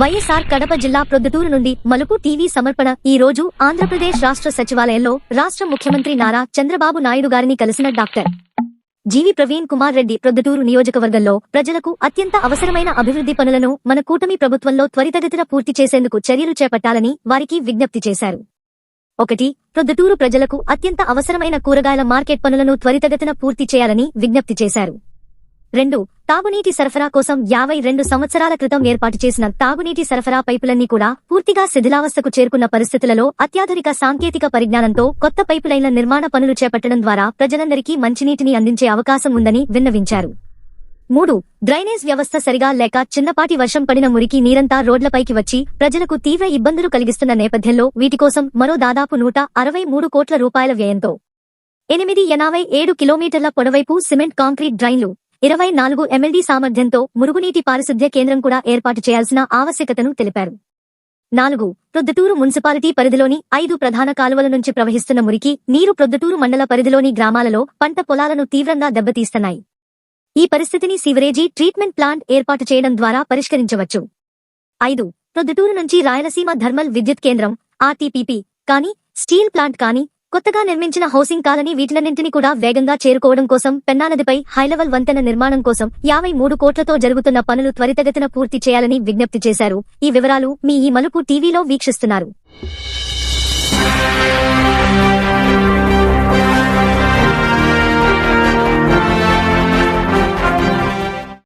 వైఎస్ఆర్ కడప జిల్లా ప్రొద్దుటూరు నుండి మలుపు టీవీ సమర్పణ ఈ రోజు ఆంధ్రప్రదేశ్ రాష్ట్ర సచివాలయంలో రాష్ట్ర ముఖ్యమంత్రి నారా చంద్రబాబు నాయుడు గారిని కలిసిన doctor. G V Praveen Kumar Reddy Proddatur నియోజకవర్గంలో ప్రజలకు అత్యంత అవసరమైన అభివృద్ధి పనులను మన కూటమి ప్రభుత్వంలో త్వరితగతిన పూర్తి చేసేందుకు చర్యలు చేపట్టాలని వారికి విజ్ఞప్తి చేశారు. ఒకటి ప్రొద్దుటూరు ప్రజలకు అత్యంత అవసరమైన కూరగాయల మార్కెట్ పనులను త్వరితగతిన పూర్తి చేయాలని విజ్ఞప్తి చేశారు. రెండు తాగునీటి సరఫరా కోసం యాభై రెండు సంవత్సరాల క్రితం ఏర్పాటు చేసిన తాగునీటి సరఫరా పైపులన్నీ కూడా పూర్తిగా శిథిలావస్థకు చేరుకున్న పరిస్థితులలో అత్యాధునిక సాంకేతిక పరిజ్ఞానంతో కొత్త పైపులైన్ల నిర్మాణ పనులు చేపట్టడం ద్వారా ప్రజలందరికీ మంచినీటిని అందించే అవకాశం ఉందని విన్నవించారు. మూడు డ్రైనేజ్ వ్యవస్థ సరిగా లేక చిన్నపాటి వర్షం పడిన మురికి నీరంతా రోడ్లపైకి వచ్చి ప్రజలకు తీవ్ర ఇబ్బందులు కలిగిస్తున్న నేపథ్యంలో వీటి కోసం మరో దాదాపు నూట అరవై మూడు కోట్ల రూపాయల వ్యయంతో ఎనిమిది ఎనభై ఏడు కిలోమీటర్ల పొడవైపు సిమెంట్ కాంక్రీట్ డ్రైన్లు ఇరవై నాలుగు ఎమ్మెల్డీ సామర్థ్యంతో మురుగునీటి పారిశుద్ధ్య కేంద్రం కూడా ఏర్పాటు చేయాల్సిన ఆవశ్యకతను తెలిపారు. నాలుగు ప్రొద్దుటూరు మున్సిపాలిటీ పరిధిలోని ఐదు ప్రధాన కాలువల నుంచి ప్రవహిస్తున్న మురికి నీరు ప్రొద్దుటూరు మండల పరిధిలోని గ్రామాలలో పంట పొలాలను తీవ్రంగా దెబ్బతీస్తున్నాయి. ఈ పరిస్థితిని సీవరేజీ ట్రీట్మెంట్ ప్లాంట్ ఏర్పాటు చేయడం ద్వారా పరిష్కరించవచ్చు. ఐదు ప్రొద్దుటూరు నుంచి రాయలసీమ థర్మల్ విద్యుత్ కేంద్రం ఆర్టీపీపీ కానీ స్టీల్ ప్లాంట్ కానీ కొత్తగా నిర్మించిన హౌసింగ్ కాలనీ వీటిలన్నింటినీ కూడా వేగంగా చేరుకోవడం కోసం పెన్నానదిపై హైలెవల్ వంతెన నిర్మాణం కోసం యాభై మూడు కోట్లతో జరుగుతున్న పనులు త్వరితగతిన పూర్తి చేయాలని విజ్ఞప్తి చేశారు. ఈ వివరాలు మీ ఈ మలుపు టీవీలో వీక్షిస్తున్నారు.